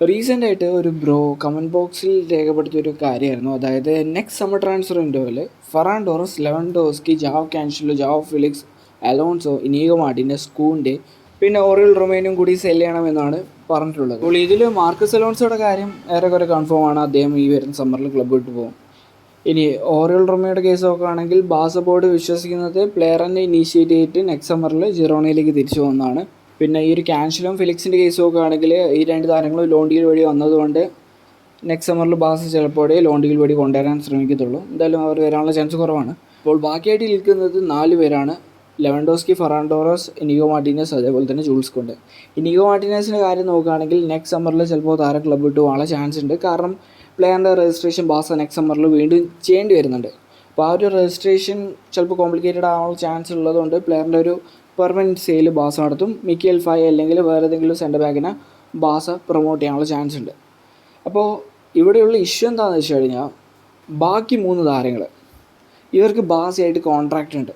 Recent ആയിട്ട് ഒരു bro comment ബോക്സിൽ രേഖപ്പെടുത്തിയ ഒരു കാര്യമായിരുന്നു. അതായത് നെക്സ്റ്റ് സമ്മർ ട്രാൻസ്ഫർ വിൻഡോയിൽ Ferran Torres Lewandowski Joao Cancelo Joao Felix Alonso Inigo മാർട്ടിന്റെ സ്കൂന്റെ പിന്നെ ഓറിയൽ റൊമേനും കൂടി സെൽ ചെയ്യണമെന്നാണ് പറഞ്ഞിട്ടുള്ളത്. അപ്പോൾ ഇതിൽ മാർക്കസ് അലോൺസോയുടെ കാര്യം ഏറെക്കുറെ കൺഫേം ആണ്. അദ്ദേഹം ഈ വരുന്ന സമ്മറിൽ ക്ലബ്ബ് വിട്ട് പോകും. ഇനി ഓറിയൽ റൊമയുടെ കേസ് നോക്കുകയാണെങ്കിൽ ബാസ ബോർഡ് വിശ്വസിക്കുന്നത് പ്ലെയറിനെ ഇനീഷ്യേറ്റ് ചെയ്തിട്ട് നെക്സ്റ്റ് സമ്മറിൽ ജിറോണയിലേക്ക് തിരിച്ചു പോകുന്നതാണ്. പിന്നെ ഈ ഒരു ക്യാൻഷലും ഫിലിക്സിന്റെ കേസും ഒക്കെ ആണെങ്കിൽ ഈ രണ്ട് താരങ്ങളും ലോൺ ഡീൽ വഴി വന്നതുകൊണ്ട് നെക്സ്റ്റ് സമ്മറിൽ ബാസ ചിലപ്പോൾ ലോൺ ഡീൽ വഴി കൊണ്ടുവരാൻ ശ്രമിക്കത്തുള്ളൂ. എന്തായാലും അവർ വരാനുള്ള ചാൻസ് കുറവാണ്. അപ്പോൾ ബാക്കിയായിട്ട് നിൽക്കുന്നത് നാല് പേരാണ്. ലെവൻഡോസ്കി ഫെറാൻഡോറസ് ഇനിഗോ മാർട്ടിനസ് അതേപോലെ തന്നെ ജൂൾസ് കൊണ്ട് ഇനിഗോ മാർട്ടിനസിന്റെ കാര്യം നോക്കുകയാണെങ്കിൽ നെക്സ്റ്റ് സമ്മറിൽ ചിലപ്പോൾ താരം ക്ലബ്ബ് വിട്ട് പോകാനുള്ള ചാൻസ് ഉണ്ട്. കാരണം പ്ലെയറിന്റെ രജിസ്ട്രേഷൻ ബാസ നെക്സ്റ്റ് സമ്മറിൽ വീണ്ടും ചെയ്യേണ്ടി വരുന്നുണ്ട്. അപ്പോൾ ആ ഒരു രജിസ്ട്രേഷൻ ചിലപ്പോൾ കോംപ്ലിക്കേറ്റഡ് ആവാനുള്ള ചാൻസ് ഉള്ളതുകൊണ്ട് പ്ലെയറിന്റെ ഒരു പെർമനന്റ് സെയിൽ ബാസ നടത്തും. മിക്കൽ ഫൈ അല്ലെങ്കിൽ വേറെ ഏതെങ്കിലും സെന്റർ ബാക്കിനെ ബാസ പ്രൊമോട്ട് ചെയ്യാനുള്ള ചാൻസ് ഉണ്ട്. അപ്പോൾ ഇവിടെയുള്ള ഇഷ്യൂ എന്താണെന്ന് വെച്ച് കഴിഞ്ഞാൽ ബാക്കി മൂന്ന് താരങ്ങൾ ഇവർക്ക് ബാസയായിട്ട് കോൺട്രാക്റ്റ് ഉണ്ട്.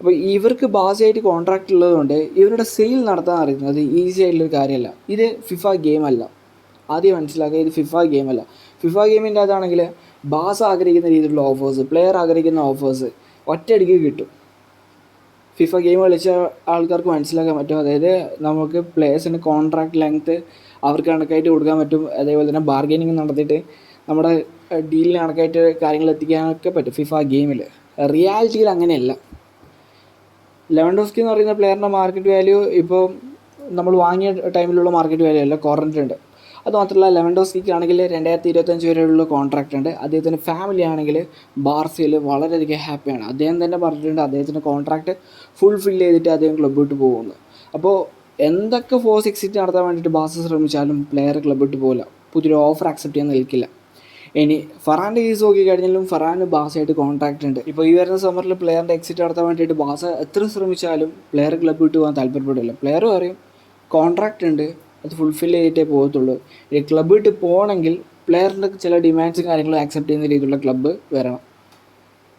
അപ്പോൾ ഇവർക്ക് ബാസയായിട്ട് കോൺട്രാക്റ്റ് ഉള്ളതുകൊണ്ട് ഇവരുടെ സെയിൽ നടത്താൻ അറിയുന്നത് ഈസി ആയിട്ടുള്ളൊരു കാര്യമല്ല. ഇത് ഫിഫ ഗെയിം അല്ല. ആദ്യം മനസ്സിലാക്കുക ഇത് ഫിഫ ഗെയിം അല്ല. ഫിഫ ഗെയിമിന്റെ അതാണെങ്കിൽ ബാസ് ആഗ്രഹിക്കുന്ന രീതിയിലുള്ള ഓഫേഴ്സ് പ്ലെയർ ആഗ്രഹിക്കുന്ന ഓഫേഴ്സ് ഒറ്റയടിക്ക് കിട്ടും. ഫിഫ ഗെയിം കളിച്ച ആൾക്കാർക്ക് മനസ്സിലാക്കാൻ പറ്റും. അതായത് നമുക്ക് പ്ലേയേഴ്സിന് കോൺട്രാക്ട് ലെങ്ത്ത് അവർക്ക് കണക്കായിട്ട് കൊടുക്കാൻ പറ്റും. അതേപോലെ തന്നെ ബാർഗെയിനിങ് നടത്തിയിട്ട് നമ്മുടെ ഡീലിന് കണക്കായിട്ട് കാര്യങ്ങൾ എത്തിക്കാനൊക്കെ പറ്റും ഫിഫ ഗെയിമിൽ റിയാലിറ്റിയിൽ അങ്ങനെയല്ല. ലെവൻ ഡോസ്കി എന്ന് പറയുന്ന പ്ലെയറിന്റെ മാർക്കറ്റ് വാല്യൂ ഇപ്പോൾ നമ്മൾ വാങ്ങിയ ടൈമിലുള്ള മാർക്കറ്റ് വാല്യൂ അല്ല കുറഞ്ഞിട്ടുണ്ട് ഉണ്ട് ലെവൻ ഡോസ്കിക്ക് ആണെങ്കിൽ രണ്ടായിരത്തി ഇരുപത്തഞ്ച് വരെയുള്ള കോൺട്രാക്റ്റ് ഉണ്ട്. അദ്ദേഹത്തിന്റെ ഫാമിലി ആണെങ്കിൽ ബാർസയിൽ വളരെയധികം ഹാപ്പിയാണ് അദ്ദേഹം തന്നെ പറഞ്ഞിട്ടുണ്ട് അദ്ദേഹത്തിന്റെ കോൺട്രാക്റ്റ് ഫുൾഫിൽ ചെയ്തിട്ട് അദ്ദേഹം ക്ലബ്ബിട്ട് പോകുന്നു. അപ്പോൾ എന്തൊക്കെ ഫോഴ്സ് എക്സിറ്റ് നടത്താൻ വേണ്ടിയിട്ട് ബാസ ശ്രമിച്ചാലും പ്ലെയർ ക്ലബ്ബിട്ട് പോകില്ല പുതിയൊരു ഓഫർ അക്സെപ്റ്റ് ചെയ്യാൻ നിൽക്കില്ല. ഇനി ഫറാന്റെ കേസ് നോക്കി കഴിഞ്ഞാലും ഫറാന് ബാസയായിട്ട് കോൺട്രാക്റ്റ് ഉണ്ട്. ഇപ്പോൾ ഈ വരുന്ന സമ്മറിൽ പ്ലെയറിന്റെ എക്സിറ്റ് നടത്താൻ വേണ്ടിയിട്ട് ബാസ എത്ര ശ്രമിച്ചാലും പ്ലെയർ ക്ലബ്ബ് വിട്ട് പോകാൻ താല്പര്യപ്പെടില്ല. പ്ലെയറും പറയും കോൺട്രാക്റ്റ് ഉണ്ട്. അത് ഫുൾഫിൽ ചെയ്തിട്ടേ പോകത്തുള്ളൂ. ക്ലബ്ബ് വിട്ട് പോകണമെങ്കിൽ പ്ലെയറിന്റെ ചില ഡിമാൻഡ്സും കാര്യങ്ങളും ആക്സെപ്റ്റ് ചെയ്യുന്ന രീതിയിലുള്ള ക്ലബ്ബ് വരണം.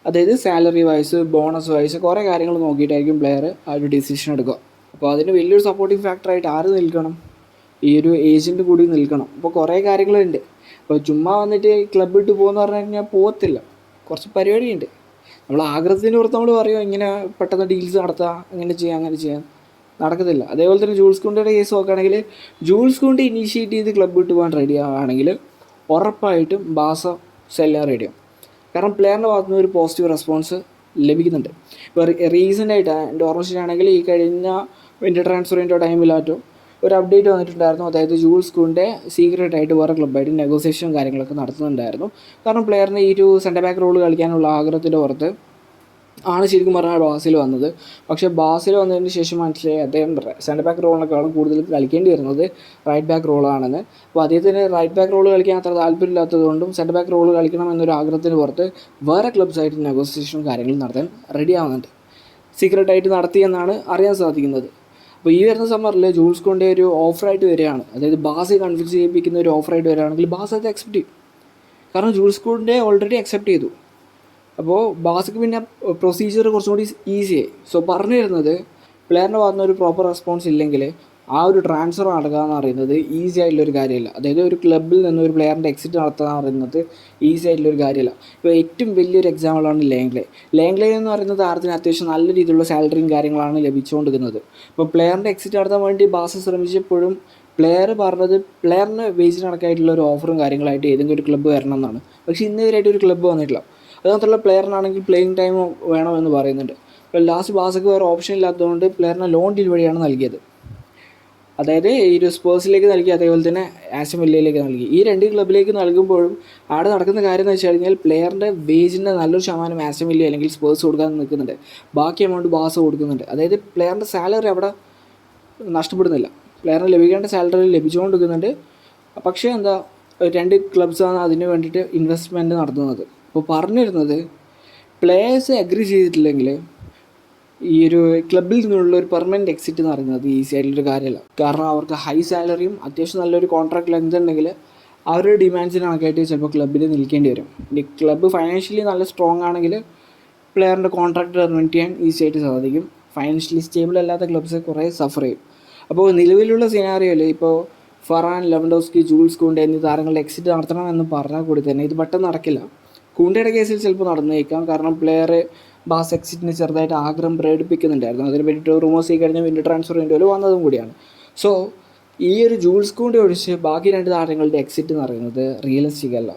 അതായത് സാലറി വൈസ് ബോണസ് വൈസ് കുറേ കാര്യങ്ങൾ നോക്കിയിട്ടായിരിക്കും പ്ലെയർ ആ ഒരു ഡിസിഷൻ എടുക്കുക. അപ്പോൾ അതിന് വലിയൊരു സപ്പോർട്ടിംഗ് ഫാക്ടറായിട്ട് ആര് നിൽക്കണം? ഈ ഒരു ഏജന്റ് കൂടി നിൽക്കണം. അപ്പോൾ കുറേ കാര്യങ്ങളുണ്ട്. അപ്പോൾ ചുമ്മാ വന്നിട്ട് ക്ലബ്ബ് ഇട്ട് പോകുന്ന പറഞ്ഞു കഴിഞ്ഞാൽ പോകത്തില്ല കുറച്ച് പരിപാടിയുണ്ട്. നമ്മൾ ആഗ്രഹത്തിന് പുറത്ത് നമ്മൾ പറയുമോ ഇങ്ങനെ പെട്ടെന്ന് ഡീൽസ് നടത്താം അങ്ങനെ ചെയ്യാം അങ്ങനെ ചെയ്യാം. നടക്കത്തില്ല. അതേപോലെ തന്നെ ജൂൾസ് കുണ്ടിയുടെ കേസ് നോക്കുകയാണെങ്കിൽ ജൂൾസ് കുണ്ടി ഇനീഷ്യേറ്റ് ചെയ്ത് ക്ലബ്ബ് വിട്ട് പോകാൻ റെഡി ആണെങ്കിൽ ഉറപ്പായിട്ടും ബാസ സെല്ലാൻ ആവും. കാരണം പ്ലെയറിന്റെ ഭാഗത്തു നിന്ന് ഒരു പോസിറ്റീവ് റെസ്പോൺസ് ലഭിക്കുന്നുണ്ട്. ഇപ്പോൾ റീസെന്റ് ആയിട്ട് എന്റെ ഓർമ്മശരിയാണെങ്കിൽ ഈ കഴിഞ്ഞ വിന്റർ ട്രാൻസ്ഫറിന്റെ ടൈമിലാറ്റോ ഒരു അപ്ഡേറ്റ് വന്നിട്ടുണ്ടായിരുന്നു. അതായത് ജൂൾസ് കുണ്ടെ സീക്രട്ട് ആയിട്ട് വേറെ ക്ലബ്ബായിട്ട് നെഗോസിയേഷനും കാര്യങ്ങളൊക്കെ നടത്തുന്നുണ്ടായിരുന്നു. കാരണം പ്ലെയറിന് ഈ ഒരു സെന്റർ ബാക്ക് റോൾ കളിക്കാനുള്ള ആഗ്രഹത്തിന്റെ പുറത്ത് ആണ് ശരിക്കും പറഞ്ഞാൽ ബാസിൽ വന്നത്. പക്ഷേ ബാസിൽ വന്നതിന് ശേഷം മനസ്സിലായി അദ്ദേഹം സെന്റർ ബാക്ക് റോളിനേക്കാളും കൂടുതൽ കളിക്കേണ്ടി വരുന്നത് റൈറ്റ് ബാക്ക് റോളാണെന്ന് അപ്പോൾ അദ്ദേഹത്തിന് റൈറ്റ് ബാക്ക് റോൾ കളിക്കാൻ അത്ര താല്പര്യമില്ലാത്തതുകൊണ്ടും സെന്റർ ബാക്ക് റോൾ കളിക്കണം എന്നൊരു ആഗ്രഹത്തിന് പുറത്ത് വേറെ ക്ലബ്സായിട്ട് നെഗോസിയേഷനും കാര്യങ്ങളും നടത്താൻ റെഡി ആവുന്നുണ്ട്. സീക്രട്ടായിട്ട് നടത്തിയെന്നാണ് അറിയാൻ സാധിക്കുന്നത്. അപ്പോൾ ഈ വരുന്ന സമ്മറിൽ ജൂൾസ് കൊണ്ടേ ഒരു ഓഫറായിട്ട് വരികയാണ്. അതായത് ബാസെ കൺഫ്യൂസ് ചെയ്യിപ്പിക്കുന്ന ഒരു ഓഫറായിട്ട് വരികയാണെങ്കിൽ ബാസ് അത് അക്സെപ്റ്റ് ചെയ്യും. കാരണം ജൂൾസ് കൊണ്ടേ ഓൾറെഡി അക്സെപ്റ്റ് ചെയ്തു. അപ്പോൾ ബാസിക്ക് പിന്നെ പ്രൊസീജിയർ കുറച്ചും കൂടി ഈസിയായി സോ പറഞ്ഞു തരുന്നത് പ്ലെയറിന്റെ ഭാഗത്തുനിന്ന് ഒരു പ്രോപ്പർ റെസ്പോൺസ് ഇല്ലെങ്കിൽ ആ ഒരു ട്രാൻസ്ഫർ നടക്കുക എന്ന് പറയുന്നത് ഈസി ആയിട്ടുള്ളൊരു കാര്യമല്ല. അതായത് ഒരു ക്ലബിൽ നിന്ന് ഒരു പ്ലെയറിന്റെ എക്സിറ്റ് നടത്തുക എന്ന് പറയുന്നത് ഈസി ആയിട്ടുള്ളൊരു കാര്യമല്ല. ഇപ്പോൾ ഏറ്റവും വലിയൊരു എക്സാമ്പിളാണ് ലേംഗ്ലേ ലേംഗ്ലേ എന്ന് പറയുന്നത് താരത്തിന് അത്യാവശ്യം നല്ല രീതിയിലുള്ള സാലറിയും കാര്യങ്ങളാണ് ലഭിച്ചുകൊണ്ടിരുന്നത്. ഇപ്പോൾ പ്ലെയറിന്റെ എക്സിറ്റ് നടത്താൻ വേണ്ടി ബാസ് ശ്രമിച്ചപ്പോഴും പ്ലെയർ പറഞ്ഞത് പ്ലെയറിന് വേജിന് കണക്കായിട്ടുള്ള ഒരു ഓഫറും കാര്യങ്ങളായിട്ട് ഏതെങ്കിലും ഒരു ക്ലബ്ബ് വരണം എന്നാണ് പക്ഷേ ഇന്നുവരെയായിട്ട് ഒരു ക്ലബ്ബ് വന്നിട്ടില്ല. അത് പ്ലെയറിനാണെങ്കിൽ പ്ലേയിങ് ടൈം വേണമെന്ന് പറയുന്നുണ്ട്. അപ്പോൾ ലാസ്റ്റ് ബാസക്ക് വേറെ ഓപ്ഷൻ ഇല്ലാത്തതുകൊണ്ട് പ്ലെയറിനെ ലോൺ ഡീൽ വഴിയാണ് നൽകിയത്. അതായത് ഈ ഒരു സ്പേഴ്സിലേക്ക് നൽകി അതേപോലെ തന്നെ ആശം വില്ലയിലേക്ക് നൽകി. ഈ രണ്ട് ക്ലബിലേക്ക് നൽകുമ്പോഴും അവിടെ നടക്കുന്ന കാര്യം എന്ന് വെച്ച് കഴിഞ്ഞാൽ പ്ലെയറിന്റെ വേജിന്റെ നല്ലൊരു ശതമാനം ആശം വില്ല അല്ലെങ്കിൽ സ്പേഴ്സ് കൊടുക്കാൻ നിൽക്കുന്നുണ്ട്. ബാക്കി എമൗണ്ട് ബാസ് കൊടുക്കുന്നുണ്ട്. അതായത് പ്ലെയറിന്റെ സാലറി അവിടെ നഷ്ടപ്പെടുന്നില്ല. പ്ലെയറിന് ലഭിക്കേണ്ട സാലറി ലഭിച്ചുകൊണ്ടിരിക്കുന്നുണ്ട്. പക്ഷേ എന്താ രണ്ട് ക്ലബ്സാണ് അതിന് വേണ്ടിയിട്ട് ഇൻവെസ്റ്റ്മെന്റ് നടത്തുന്നത്. അപ്പോൾ പറഞ്ഞിരുന്നത് പ്ലേയേഴ്സ് അഗ്രി ചെയ്തിട്ടില്ലെങ്കിൽ ഈ ഒരു ക്ലബിൽ നിന്നുള്ള ഒരു പെർമനന്റ് എക്സിറ്റ് എന്ന് പറയുന്നത് ഈസി ആയിട്ടുള്ളൊരു കാര്യമല്ല. കാരണം അവർക്ക് ഹൈ സാലറിയും അത്യാവശ്യം നല്ലൊരു കോൺട്രാക്ട് ലെങ്ത് ഉണ്ടെങ്കിൽ അവരുടെ ഡിമാൻഡ്സിന് കണക്കായിട്ട് ചിലപ്പോൾ ക്ലബ്ബിൽ നിൽക്കേണ്ടി വരും. ഇനി ക്ലബ്ബ് ഫൈനാൻഷ്യലി നല്ല സ്ട്രോങ് ആണെങ്കിൽ പ്ലെയറിന്റെ കോൺട്രാക്ട് ടെർമിനേറ്റ് ചെയ്യാൻ ഈസി ആയിട്ട് സാധിക്കും. ഫൈനാൻഷ്യലി സ്റ്റേബിൾ അല്ലാത്ത ക്ലബ്സ് കുറേ സഫർ ചെയ്യും. അപ്പോൾ നിലവിലുള്ള സിനാറിയോയിൽ ഇപ്പോൾ ഫറാൻ ലെവൻഡോസ്കി ജൂൾസ് കൊണ്ട് എന്നീ താരങ്ങളുടെ എക്സിറ്റ് നടത്തണം എന്ന് പറഞ്ഞാൽ കൂടി തന്നെ ഇത് പെട്ടെന്ന് നടക്കില്ല. കൂണ്ടയുടെ കേസിൽ ചിലപ്പോൾ നടന്നേക്കാം. കാരണം പ്ലെയർ ബാസ് എക്സിറ്റിന് ചെറുതായിട്ട് ആഗ്രഹം പ്രകടിപ്പിക്കുന്നുണ്ടായിരുന്നു. അതിന് വേണ്ടിയിട്ട് റൂമേഴ്സ് ഈ കഴിഞ്ഞ വിൻഡോ ട്രാൻസ്ഫർ വിൻഡോയിൽ വന്നതും കൂടിയാണ്. സോ ഈ ഒരു ജൂൾസ് കൂണ്ടി ഒഴിച്ച് ബാക്കി രണ്ട് താരങ്ങളുടെ എക്സിറ്റ് എന്ന് പറയുന്നത് റിയലിസ്റ്റിക് അല്ല.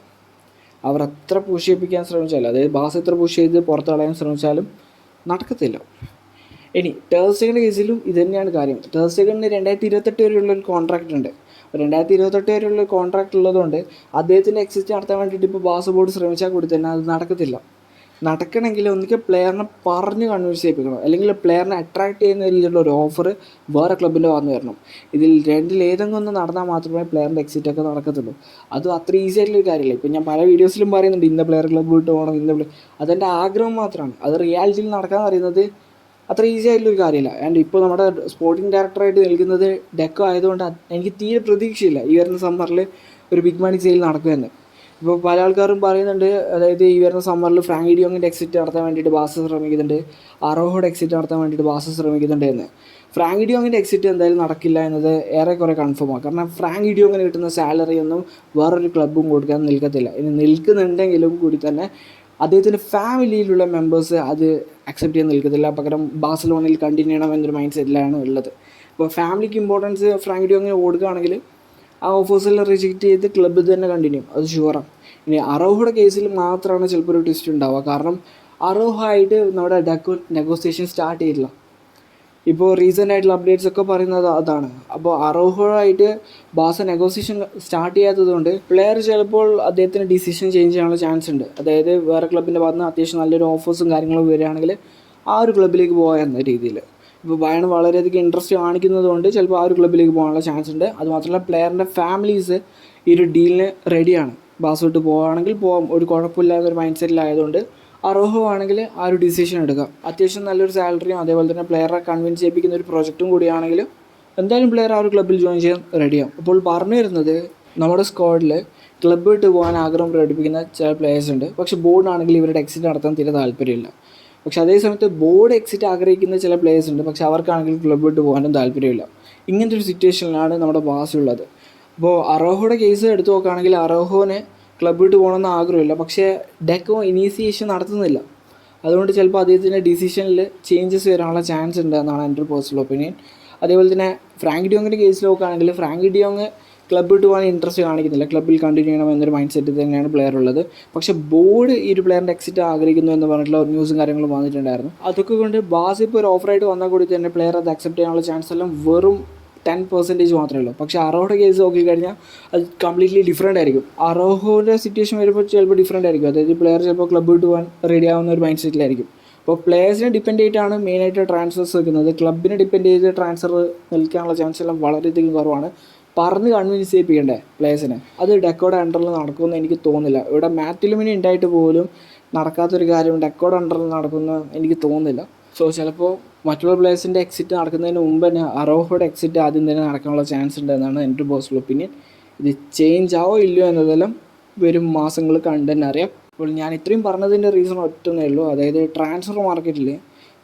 അവർ അത്ര പുഷ് ശ്രമിച്ചാലും അതായത് ബാസ് എത്ര പുഷ് ചെയ്ത് പുറത്ത് കളയാൻ ശ്രമിച്ചാലും നടക്കത്തില്ല. ഇനി ടേഴ്സ്റ്റേഗിന്റെ കേസിലും ഇത് തന്നെയാണ് കാര്യം. ടേഴ്സ്റ്റേഗിന് രണ്ടായിരത്തി ഇരുപത്തെട്ട് വരെയുള്ള ഒരു കോൺട്രാക്റ്റ് ഉണ്ട്. രണ്ടായിരത്തി ഇരുപത്തെട്ട് വരെയുള്ള കോൺട്രാക്റ്റ് ഉള്ളതുകൊണ്ട് അദ്ദേഹത്തിന്റെ എക്സിറ്റ് നടത്താൻ വേണ്ടിയിട്ട് ഇപ്പോൾ ബാസ് ബോർഡ് ശ്രമിച്ചാൽ കൂടി തന്നെ അത് നടക്കത്തില്ല. നടക്കണമെങ്കിൽ ഒന്നിക്കൽ പ്ലെയറിനെ പറഞ്ഞ് കൺവിൻസ് ചെയ്യിപ്പിക്കണം. അല്ലെങ്കിൽ പ്ലെയറിനെ അട്രാക്ട് ചെയ്യുന്ന രീതിയിലുള്ള ഒരു ഓഫർ വേറെ ക്ലബ്ബിൽ വന്നു വരണം ഇതിൽ രണ്ടിൽ ഏതെങ്കിലും ഒന്ന് നടന്നാൽ മാത്രമേ പ്ലെയറിന്റെ എക്സിറ്റ് ഒക്കെ നടക്കത്തുള്ളൂ. അത് അത്ര ഈസി ആയിട്ടുള്ള കാര്യമില്ല. ഇപ്പം ഞാൻ പല വീഡിയോസിലും പറയുന്നുണ്ട് ഇന്ന പ്ലെയർ ക്ലബ്ബ് വിട്ട് പോകണം ഇന്ന പ്ലെയർ അതെന്റെ ആഗ്രഹം മാത്രമാണ്. അത് റിയാലിറ്റിയിൽ നടക്കാൻ അറിയുന്നത് അത്ര ഈസി ആയിട്ടുള്ള ഒരു കാര്യമില്ല. ആൻഡ് ഇപ്പോൾ നമ്മുടെ സ്പോർട്ടിംഗ് ഡയറക്ടറായിട്ട് നിൽക്കുന്നത് ഡെക്കോ ആയതുകൊണ്ട് എനിക്ക് തീരെ പ്രതീക്ഷയില്ല. ഈ വരുന്ന സമ്മറിൽ ഒരു ബിഗ് മണി സെയിൽ നടക്കുമെന്ന്. ഇപ്പോൾ പല ആൾക്കാരും പറയുന്നുണ്ട് അതായത് ഈ വരുന്ന സമ്മറിൽ ഫ്രാങ്ക് ഡിയോങ്ങിന്റെ എക്സിറ്റ് നടത്താൻ വേണ്ടിയിട്ട് ബാസ് ശ്രമിക്കുന്നുണ്ട് അറോഹോടെ എക്സിറ്റ് നടത്താൻ വേണ്ടിയിട്ട് ബാസ് ശ്രമിക്കുന്നുണ്ട് എന്ന് ഫ്രാങ്ക് ഡിയോങ്ങിന്റെ എക്സിറ്റ് എന്തായാലും നടക്കില്ല എന്നത് ഏറെക്കുറെ കൺഫേമാണ് കാരണം ഫ്രാങ്ക് ഡിയോങ്ങിന് കിട്ടുന്ന സാലറി ഒന്നും വേറൊരു ക്ലബ്ബും കൊടുക്കാൻ നിൽക്കത്തില്ല. ഇനി നിൽക്കുന്നുണ്ടെങ്കിലും കൂടി തന്നെ അദ്ദേഹത്തിന്റെ ഫാമിലിയിലുള്ള മെമ്പേഴ്സ് അത് അക്സെപ്റ്റ് ചെയ്യാൻ നിൽക്കത്തില്ല. പകരം ബാഴ്സലോണയിൽ കണ്ടിന്യൂ ചെയ്യണം എന്നൊരു മൈൻഡ് സെറ്റിലാണ് ഉള്ളത്. അപ്പോൾ ഫാമിലിക്ക് ഇമ്പോർട്ടൻസ് ഫ്രാങ്ക് ഡിയോങ്ങിന് കൊടുക്കുകയാണെങ്കിൽ ആ ഓഫേഴ്സെല്ലാം റിജക്റ്റ് ചെയ്ത് ക്ലബ്ബ് തന്നെ കണ്ടിന്യൂ അത് ഷുവറാണ് ഇനി അറോഹയുടെ കേസിൽ മാത്രമാണ് ചിലപ്പോൾ ഒരു ട്വിസ്റ്റ് ഉണ്ടാവുക. കാരണം അറോഹ ആയിട്ട് നമ്മുടെ ഡെക്കോ നെഗോസിയേഷൻ സ്റ്റാർട്ട് ചെയ്തില്ല ഇപ്പോൾ റീസെന്റ് ആയിട്ടുള്ള അപ്ഡേറ്റ്സ് ഒക്കെ പറയുന്നത് അതാണ്. അപ്പോൾ അറോഹോയായിട്ട് ബാസ നെഗോസിയേഷൻ സ്റ്റാർട്ട് ചെയ്യാത്തത് കൊണ്ട് പ്ലെയർ ചിലപ്പോൾ അദ്ദേഹത്തിന് ഡിസിഷൻ ചേഞ്ച് ചെയ്യാനുള്ള ചാൻസ് ഉണ്ട്. അതായത് വേറെ ക്ലബിന്റെ ഭാഗത്ത് നിന്ന് അത്യാവശ്യം നല്ലൊരു ഓഫേഴ്സും കാര്യങ്ങളും വരികയാണെങ്കിൽ ആ ഒരു ക്ലബിലേക്ക് എന്ന രീതിയിൽ ഇപ്പോൾ ബയൺ വളരെയധികം ഇൻട്രസ്റ്റ് കാണിക്കുന്നത് കൊണ്ട് ചിലപ്പോൾ ആ ഒരു ക്ലബിലേക്ക് പോകാനുള്ള ചാൻസ് ഉണ്ട്. അതുമാത്രമല്ല പ്ലെയറിന്റെ ഫാമിലീസ് ഈ ഒരു ഡീലിന് റെഡിയാണ് ബാസോട്ട് വിട്ട് പോവുകയാണെങ്കിൽ പോകാം ഒരു കുഴപ്പമില്ലാത്ത ഒരു മൈൻഡ് സെറ്റിലായതുകൊണ്ട് അർഹോ ആണെങ്കിൽ ആ ഒരു ഡിസിഷൻ എടുക്കാം അത്യാവശ്യം നല്ലൊരു സാലറിയും അതേപോലെ തന്നെ പ്ലെയറെ കൺവിൻസ് ചെയ്യിപ്പിക്കുന്ന ഒരു പ്രോജക്റ്റും കൂടിയാണെങ്കിൽ എന്തായാലും പ്ലെയർ ആ ഒരു ക്ലബ്ബിൽ ജോയിൻ ചെയ്യാൻ റെഡിയാവും അപ്പോൾ പറഞ്ഞു വരുന്നത് നമ്മുടെ സ്ക്വാഡിൽ ക്ലബ്ബ് വിട്ട് പോകാൻ ആഗ്രഹം പ്രകടിപ്പിക്കുന്ന ചില പ്ലേയേഴ്സ് ഉണ്ട്. പക്ഷേ ബോർഡാണെങ്കിൽ ഇവരുടെ എക്സിറ്റ് നടത്താൻ തീരെ താല്പര്യമില്ല. പക്ഷേ അതേ സമയത്ത് ബോർഡ് എക്സിറ്റ് ആഗ്രഹിക്കുന്ന ചില പ്ലേയേഴ്സ് ഉണ്ട്. പക്ഷേ അവർക്കാണെങ്കിൽ ക്ലബ്ബ് വിട്ട് പോകാനും താല്പര്യമില്ല. ഇങ്ങനത്തെ ഒരു സിറ്റുവേഷനിലാണ് നമ്മുടെ ബാസ് ഉള്ളത്. അപ്പോൾ അറോഹയുടെ കേസ് എടുത്തു നോക്കുകയാണെങ്കിൽ അറോഹോന് ക്ലബ്ബ് വിട്ട് പോകണമെന്ന് ആഗ്രഹമില്ല. പക്ഷേ ഡെക്കോ ഇനീസിയേഷൻ നടത്തുന്നില്ല. അതുകൊണ്ട് ചിലപ്പോൾ അദ്ദേഹത്തിന്റെ ഡിസിഷനിൽ ചേഞ്ചസ് വരാനുള്ള ചാൻസ് ഉണ്ട് എന്നാണ് എന്റെ ഒരു പേഴ്സണൽ ഒപ്പീനിയൻ. അതേപോലെ തന്നെ ഫ്രാങ്ക് ഡിയോങ്ങിന്റെ കേസിൽ നോക്കുകയാണെങ്കിൽ ഫ്രാങ്ക് ഡിയോങ് ക്ലബ്ബ് വിട്ട് പോകാൻ ഇൻട്രസ്റ്റ് കാണിക്കുന്നില്ല. ക്ലബ്ബിൽ കണ്ടിന്യൂ ചെയ്യണം എന്നൊരു മൈൻഡ് സെറ്റ് തന്നെയാണ് പ്ലെയർ ഉള്ളത്. പക്ഷെ ബോർഡ് ഈ ഒരു പ്ലെയറിന്റെ എക്സിറ്റ് ആഗ്രഹിക്കുന്നു എന്ന് പറഞ്ഞിട്ടുള്ള ഒരു ന്യൂസും കാര്യങ്ങളും വന്നിട്ടുണ്ടായിരുന്നു. അതൊക്കെ കൊണ്ട് ബാസ് ഇപ്പോൾ ഒരു ഓഫറായിട്ട് വന്നാൽ കൂടി തന്നെ പ്ലെയർ അത് അക്സെപ്റ്റ് ചെയ്യാനുള്ള ചാൻസ് എല്ലാം വെറും ടെൻ പെർസെന്റേജ് മാത്രമേ ഉള്ളൂ. പക്ഷേ അറോഹയുടെ കേസ് നോക്കിക്കഴിഞ്ഞാൽ അത് കംപ്ലീറ്റ്ലി ഡിഫറെന്റ് ആയിരിക്കും. അറോഹോയുടെ സിറ്റുവേഷൻ വരുമ്പോൾ ചിലപ്പോൾ ഡിഫറെന്റ് ആയിരിക്കും. അതായത് പ്ലെയർ ചിലപ്പോൾ ക്ലബ്ബ് വിട്ട് പോകാൻ റെഡി ആവുന്ന ഒരു മൈൻഡ് സെറ്റിലായിരിക്കും അപ്പോൾ പ്ലെയേഴ്സിനെ ഡിപ്പെൻഡ് ചെയ്തിട്ടാണ് മെയിനായിട്ട് ട്രാൻസ്ഫേഴ്സ് വെക്കുന്നത്. ക്ലബിനെ ഡിപ്പെൻഡ് ചെയ്ത് ട്രാൻസ്ഫർ നിൽക്കാനുള്ള ചാൻസ് എല്ലാം വളരെയധികം കുറവാണ്. പറഞ്ഞ് കൺവിൻസ് ചെയ്യിപ്പിക്കണ്ടേ പ്ലേയേഴ്സിനെ അത് ഡെക്കോഡ് അണ്ടറിൽ നടക്കുമെന്ന് എനിക്ക് തോന്നുന്നില്ല. ഇവിടെ മാറ്റിലുമിനി ഉണ്ടായിട്ട് പോലും നടക്കാത്തൊരു കാര്യം ഡെക്കോഡ് അണ്ടറിൽ നടക്കുമെന്ന് എനിക്ക് തോന്നുന്നില്ല. സോ ചിലപ്പോൾ മറ്റുള്ള പ്ലേയേഴ്സിന്റെ എക്സിറ്റ് നടക്കുന്നതിന് മുമ്പ് തന്നെ അറോഹയുടെ എക്സിറ്റ് ആദ്യം തന്നെ നടക്കാനുള്ള ചാൻസ് ഉണ്ട് എന്നാണ് എന്റെ പേഴ്സണൽ ഒപ്പീനിയൻ ഇത് ചേഞ്ച് ആവോ ഇല്ലയോ എന്നതെല്ലാം വരും മാസങ്ങൾ കണ്ട് തന്നെ അറിയാം. അപ്പോൾ ഞാൻ ഇത്രയും പറഞ്ഞതിന്റെ റീസൺ ഒറ്റന്നേ ഉള്ളൂ. അതായത് ട്രാൻസ്ഫർ മാർക്കറ്റിൽ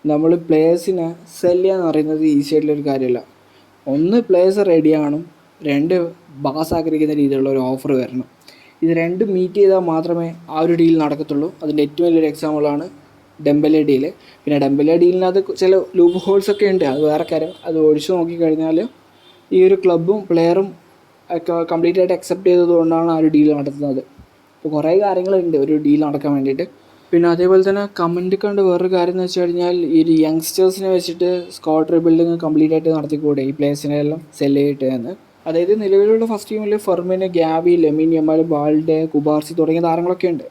നമ്മൾ പ്ലേയേഴ്സിനെ സെൽ ചെയ്യാന്ന് പറയുന്നത് ഈസി ആയിട്ടുള്ളൊരു കാര്യമല്ല. ഒന്ന് പ്ലേയേഴ്സ് റെഡി ആവണം. രണ്ട് ബാസ് ആഗ്രഹിക്കുന്ന രീതിയിലുള്ള ഒരു ഓഫർ വരണം. ഇത് രണ്ടും മീറ്റ് ചെയ്താൽ മാത്രമേ ആ ഒരു ഡീൽ നടക്കത്തുള്ളൂ. അതിന്റെ ഏറ്റവും വലിയൊരു എക്സാമ്പിളാണ് ഡെമ്പലെ ഡീൽ പിന്നെ ഡെമ്പലെ ഡീലിനകത്ത് ചില ലൂപ്പ് ഹോൾസ് ഒക്കെ ഉണ്ട്. അത് വേറെ കാര്യം. അത് ഒഴിച്ചു നോക്കിക്കഴിഞ്ഞാൽ ഈ ഒരു ക്ലബും പ്ലെയറും ഒക്കെ കംപ്ലീറ്റ് ആയിട്ട് അക്സെപ്റ്റ് ചെയ്തതുകൊണ്ടാണ് ആ ഒരു ഡീൽ നടത്തുന്നത്. അപ്പോൾ കുറേ കാര്യങ്ങളുണ്ട് ഒരു ഡീൽ നടക്കാൻ വേണ്ടിയിട്ട്. പിന്നെ അതേപോലെ തന്നെ കമന്റ് കണ്ട് വേറൊരു കാര്യം എന്ന് വെച്ച് കഴിഞ്ഞാൽ ഈ ഒരു യങ്സ്റ്റേഴ്സിനെ വെച്ചിട്ട് സ്കോഡ് റീബിൽഡിങ് കംപ്ലീറ്റ് ആയിട്ട് നടത്തിക്കൂടെ? ഈ പ്ലേസിനെ എല്ലാം സെൽ ചെയ്തിട്ട് എന്ന്. അതായത് നിലവിലുള്ള ഫസ്റ്റ് ടീമിൽ Fermin Gavi Lamine Yamal Balde Cubarsi തുടങ്ങിയ താരങ്ങളൊക്കെ ഉണ്ട്.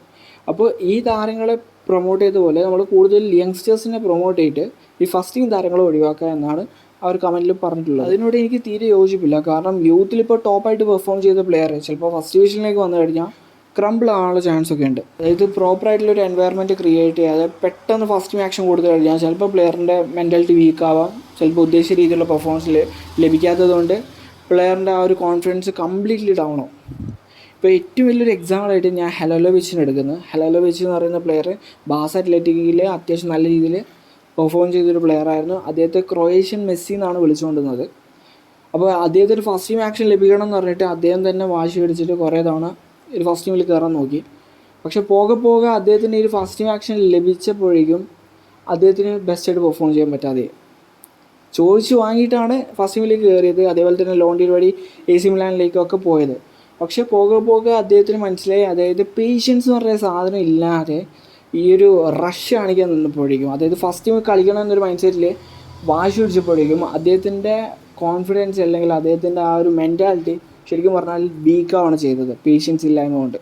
അപ്പോൾ ഈ താരങ്ങളെ പ്രൊമോട്ട് ചെയ്ത പോലെ നമ്മൾ കൂടുതൽ യങ്സ്റ്റേഴ്സിനെ പ്രൊമോട്ട് ചെയ്തിട്ട് ഈ ഫസ്റ്റ് ടീം താരങ്ങളെ ഒഴിവാക്കുക എന്നാണ് അവർ കമന്റിൽ പറഞ്ഞിട്ടുള്ളത്. അതിനോട് എനിക്ക് തീരെ യോജിപ്പില്ല. കാരണം യൂത്തിൽ ഇപ്പോൾ ടോപ്പായിട്ട് പെർഫോം ചെയ്ത പ്ലെയർ ചിലപ്പോൾ ഫസ്റ്റ് ഡിവിഷനിലേക്ക് വന്നു കഴിഞ്ഞാൽ ക്രംബിൾ ആവാനുള്ള ചാൻസ് ഒക്കെ ഉണ്ട്. അതായത് പ്രോപ്പറായിട്ടുള്ള ഒരു എൻവയറമെന്റ് ക്രിയേറ്റ് ചെയ്യാതെ പെട്ടെന്ന് ഫസ്റ്റ് ആക്ഷൻ കൊടുത്തു കഴിഞ്ഞാൽ ചിലപ്പോൾ പ്ലെയറിന്റെ മെന്റാലിറ്റി വീക്ക് ആവാം. ചിലപ്പോൾ ഉദ്ദേശിച്ച രീതിയിലുള്ള പെർഫോമൻസ് ലഭിക്കാത്തത് കൊണ്ട് പ്ലെയറിന്റെ ആ ഒരു കോൺഫിഡൻസ് കംപ്ലീറ്റ്ലി ഡൗൺ ആവും. ഇപ്പോൾ ഏറ്റവും വലിയൊരു എക്സാമ്പിളായിട്ട് ഞാൻ ഹെലോലോവിച്ചിന് എടുക്കുന്നത് ഹെലോലോവിച്ച് എന്ന് പറയുന്ന പ്ലെയർ ബാസ് അത്ലറ്റിക്കിൽ അത്യാവശ്യം നല്ല രീതിയിൽ പെർഫോം ചെയ്തൊരു ആയിരുന്നു. അദ്ദേഹത്തെ ക്രൊയേഷ്യൻ മെസ്സി എന്നാണ് വിളിച്ചുകൊണ്ടിരുന്നത്. അപ്പോൾ അദ്ദേഹത്തിന് ഫസ്റ്റ് ടീം ആക്ഷൻ ലഭിക്കണം എന്ന് പറഞ്ഞിട്ട് അദ്ദേഹം തന്നെ വാശി പിടിച്ചിട്ട് കുറേ തവണ ഒരു ഫസ്റ്റ് ടീമിൽ കയറാൻ നോക്കി. പക്ഷെ പോകെ പോകെ അദ്ദേഹത്തിന് ഒരു ഫസ്റ്റ് ടീം ആക്ഷൻ ലഭിച്ചപ്പോഴേക്കും അദ്ദേഹത്തിന് ബെസ്റ്റായിട്ട് പെർഫോം ചെയ്യാൻ പറ്റാതെ ചോദിച്ച് വാങ്ങിയിട്ടാണ് ഫസ്റ്റ് ടീമിലേക്ക് കയറിയത് അതേപോലെ തന്നെ ലോണ്ടിൽ വഴി എ സി മിലാനിലേക്കൊക്കെ പോയത്. പക്ഷേ പോകെ പോകെ അദ്ദേഹത്തിന് മനസ്സിലായി. അതായത് പേഷ്യൻസ് എന്ന് പറയുന്ന സാധനം ഇല്ലാതെ ഈ ഒരു റഷ് കാണിക്കാൻ നിന്നപ്പോഴേക്കും അതായത് ഫസ്റ്റ് കളിക്കണം എന്നൊരു മൈൻഡ് സെറ്റിൽ വാശി പിടിച്ചപ്പോഴേക്കും അദ്ദേഹത്തിന്റെ കോൺഫിഡൻസ് അല്ലെങ്കിൽ അദ്ദേഹത്തിന്റെ ആ ഒരു മെന്റാലിറ്റി ശരിക്കും പറഞ്ഞാൽ വീക്കാണ് ചെയ്തത് പേഷ്യൻസ് ഇല്ലായ്മ കൊണ്ട്.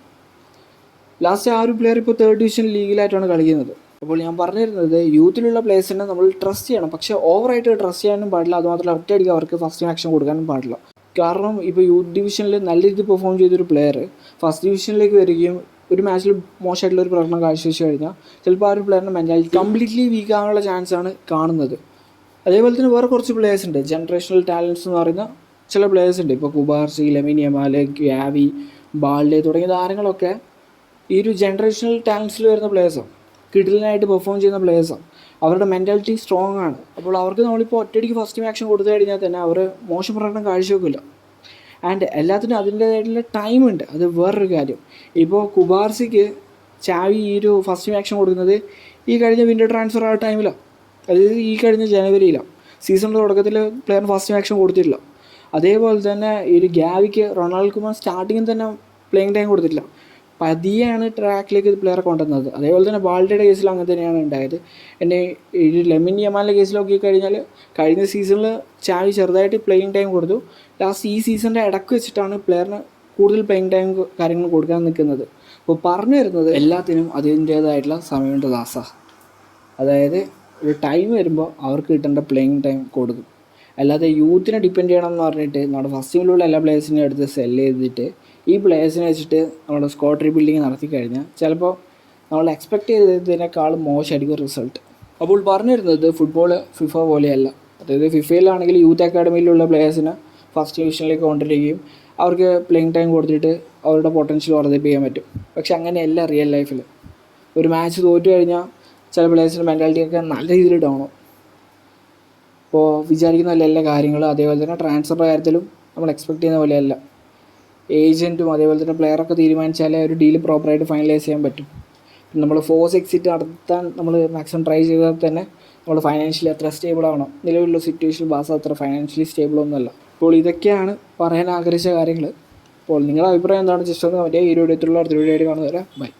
ലാസ്റ്റ് ആ ഒരു പ്ലെയർ ഇപ്പോൾ തേർഡ് ഡിവിഷൻ ലീഗിലായിട്ടാണ് കളിക്കുന്നത്. അപ്പോൾ ഞാൻ പറഞ്ഞിരുന്നത് യൂത്തിലുള്ള പ്ലേയേഴ്സിനെ നമ്മൾ ട്രസ്റ്റ് ചെയ്യണം. പക്ഷേ ഓവറായിട്ട് ട്രസ്റ്റ് ചെയ്യാനും പാടില്ല. അതുമാത്രമല്ല ഒറ്റയടിക്ക് അവർക്ക് ഫസ്റ്റ് ആക്ഷൻ കൊടുക്കാനും പാടില്ല. കാരണം ഇപ്പോൾ യൂത്ത് ഡിവിഷനിൽ നല്ല രീതിയിൽ പെർഫോം ചെയ്തൊരു പ്ലെയർ ഫസ്റ്റ് ഡിവിഷനിലേക്ക് വരികയും ഒരു മാച്ചിൽ മോശമായിട്ടുള്ള ഒരു പ്രകടനം കാഴ്ചവെച്ച് കഴിഞ്ഞാൽ ചിലപ്പോൾ ആ ഒരു പ്ലെയറിന്റെ മെന്റാലിറ്റി കംപ്ലീറ്റ്ലി വീക്ക് ആകാനുള്ള ചാൻസ് ആണ് കാണുന്നത്. അതേപോലെ തന്നെ വേറെ കുറച്ച് പ്ലേയേഴ്സ് ഉണ്ട്. ജനറേഷണൽ ടാലൻസ് എന്ന് പറയുന്ന ചില പ്ലേയേഴ്സ് ഉണ്ട്. ഇപ്പോൾ കുബാർസി ലെമിനിയമാൽ ഗ്യാവി ബാൾഡെ തുടങ്ങിയ താരങ്ങളൊക്കെ ഈ ഒരു ജനറേഷണൽ ടാലൻസിൽ വരുന്ന പ്ലേയേഴ്സാണ് കിഡിലിനായിട്ട് പെർഫോം ചെയ്യുന്ന പ്ലേയേഴ്സാണ് അവരുടെ മെന്റാലിറ്റി സ്ട്രോങ് ആണ്. അപ്പോൾ അവർക്ക് നമ്മളിപ്പോൾ ഒറ്റയടിക്ക് ഫസ്റ്റ് ആക്ഷൻ കൊടുത്തു കഴിഞ്ഞാൽ തന്നെ അവർ മോശം പ്രകടനം കാഴ്ചവെക്കില്ല. ആൻഡ് എല്ലാത്തിനും അതിന്റേതായിട്ടുള്ള ടൈമുണ്ട് അത് വേറൊരു കാര്യം. ഇപ്പോൾ കുബാർസിക്ക് ചാവി ഈ ഒരു ഫസ്റ്റ് ആക്ഷൻ കൊടുക്കുന്നത് ഈ കഴിഞ്ഞ വിന്റർ ട്രാൻസ്ഫർ ആ ടൈമിലാണ് അതായത് ഈ കഴിഞ്ഞ ജനുവരിയിലാണ് സീസണിന്റെ തുടക്കത്തിൽ പ്ലെയർ ഫസ്റ്റ് ആക്ഷൻ കൊടുത്തിട്ടില്ല. അതേപോലെ തന്നെ ഈ ഒരു ഗ്യാവിക്ക് റൊണാൾഡ് കുമാർ സ്റ്റാർട്ടിങ്ങിൽ തന്നെ പ്ലേയിങ് ടൈം കൊടുത്തിട്ടില്ല. പതിയെയാണ് ട്രാക്കിലേക്ക് പ്ലെയറെ കൊണ്ടുവന്നത്. അതേപോലെ തന്നെ ബാൾഡയുടെ കേസിൽ അങ്ങനെ തന്നെയാണ് ഉണ്ടായത്. എന്റെ ഈ ലെമിൻ യമാലിന്റെ കേസിൽ നോക്കി കഴിഞ്ഞാൽ കഴിഞ്ഞ സീസണിൽ ചാവി ചെറുതായിട്ട് പ്ലേയിങ് ടൈം കൊടുത്തു. ലാസ്റ്റ് ഈ സീസണിന്റെ ഇടയ്ക്ക് വെച്ചിട്ടാണ് പ്ലെയറിന് കൂടുതൽ പ്ലേയിങ് ടൈം കാര്യങ്ങൾ കൊടുക്കാൻ നിൽക്കുന്നത്. അപ്പോൾ പറഞ്ഞു വരുന്നത് എല്ലാത്തിനും അതിന്റേതായിട്ടുള്ള സമയമുണ്ട് ദാസ. അതായത് ഒരു ടൈം വരുമ്പോൾ അവർക്ക് കിട്ടേണ്ട പ്ലേയിങ് ടൈം കൊടുക്കും. അല്ലാതെ യൂത്തിനെ ഡിപ്പെൻഡ് ചെയ്യണം എന്ന് പറഞ്ഞിട്ട് നമ്മുടെ ഫസ്റ്റ് ടീമിലുള്ള എല്ലാ പ്ലേയേഴ്സിനെയും എടുത്ത് സെൽ ചെയ്തിട്ട് ഈ പ്ലേയേഴ്സിനെ വെച്ചിട്ട് നമ്മുടെ സ്കോട്ട് റീബിൽഡിങ് നടത്തി കഴിഞ്ഞാൽ ചിലപ്പോൾ നമ്മൾ എക്സ്പെക്ട് ചെയ്തതിനേക്കാൾ മോശമായിരിക്കും റിസൾട്ട് അപ്പോൾ പറഞ്ഞു വരുന്നത് ഫുട്ബോൾ ഫിഫ പോലെയല്ല. അതായത് ഫിഫയിലാണെങ്കിൽ യൂത്ത് അക്കാഡമിയിലുള്ള പ്ലെയേഴ്സിനെ ഫസ്റ്റ് ഡിവിഷനിലേക്ക് കൊണ്ടുവരികയും അവർക്ക് പ്ലേയിങ് ടൈം കൊടുത്തിട്ട് അവരുടെ പൊട്ടൻഷ്യൽ വർദ്ധിപ്പിക്കാൻ പറ്റും. പക്ഷെ അങ്ങനെയല്ല റിയൽ ലൈഫിൽ ഒരു മാച്ച് തോറ്റു കഴിഞ്ഞാൽ ചില പ്ലേയേഴ്സിന്റെ മെന്റാലിറ്റിയൊക്കെ നല്ല രീതിയിൽ ഡൗൺ ആവും. അപ്പോൾ വിചാരിക്കുന്ന പോലെ എല്ലാ കാര്യങ്ങളും. അതേപോലെ തന്നെ ട്രാൻസ്ഫർ കാര്യത്തിലും നമ്മൾ എക്സ്പെക്ട് ചെയ്യുന്ന പോലെയല്ല. ഏജന്റും അതേപോലെ തന്നെ പ്ലെയറൊക്കെ തീരുമാനിച്ചാലേ ഒരു ഡീൽ പ്രോപ്പറായിട്ട് ഫൈനലൈസ് ചെയ്യാൻ പറ്റും. നമ്മൾ ഫോഴ്സ് എക്സിറ്റ് നടത്താൻ നമ്മൾ മാക്സിമം ട്രൈ ചെയ്താൽ തന്നെ നമ്മൾ ഫൈനാൻഷ്യലി അത്ര സ്റ്റേബിൾ ആവണം. നിലവിലുള്ള സിറ്റുവേഷൻ ബാസ് അത്ര ഫൈനാൻഷ്യലി സ്റ്റേബിൾ ഒന്നുമല്ല. അപ്പോൾ ഇതൊക്കെയാണ് പറയാൻ ആഗ്രഹിച്ച കാര്യങ്ങൾ അപ്പോൾ നിങ്ങളുടെ അഭിപ്രായം എന്താണ്? ജസ്റ്റ് ഒന്ന് മറ്റേ ഈ വീഡിയോ അടുത്തുള്ള അടുത്ത വീഡിയോ ആയിട്ട് ബൈ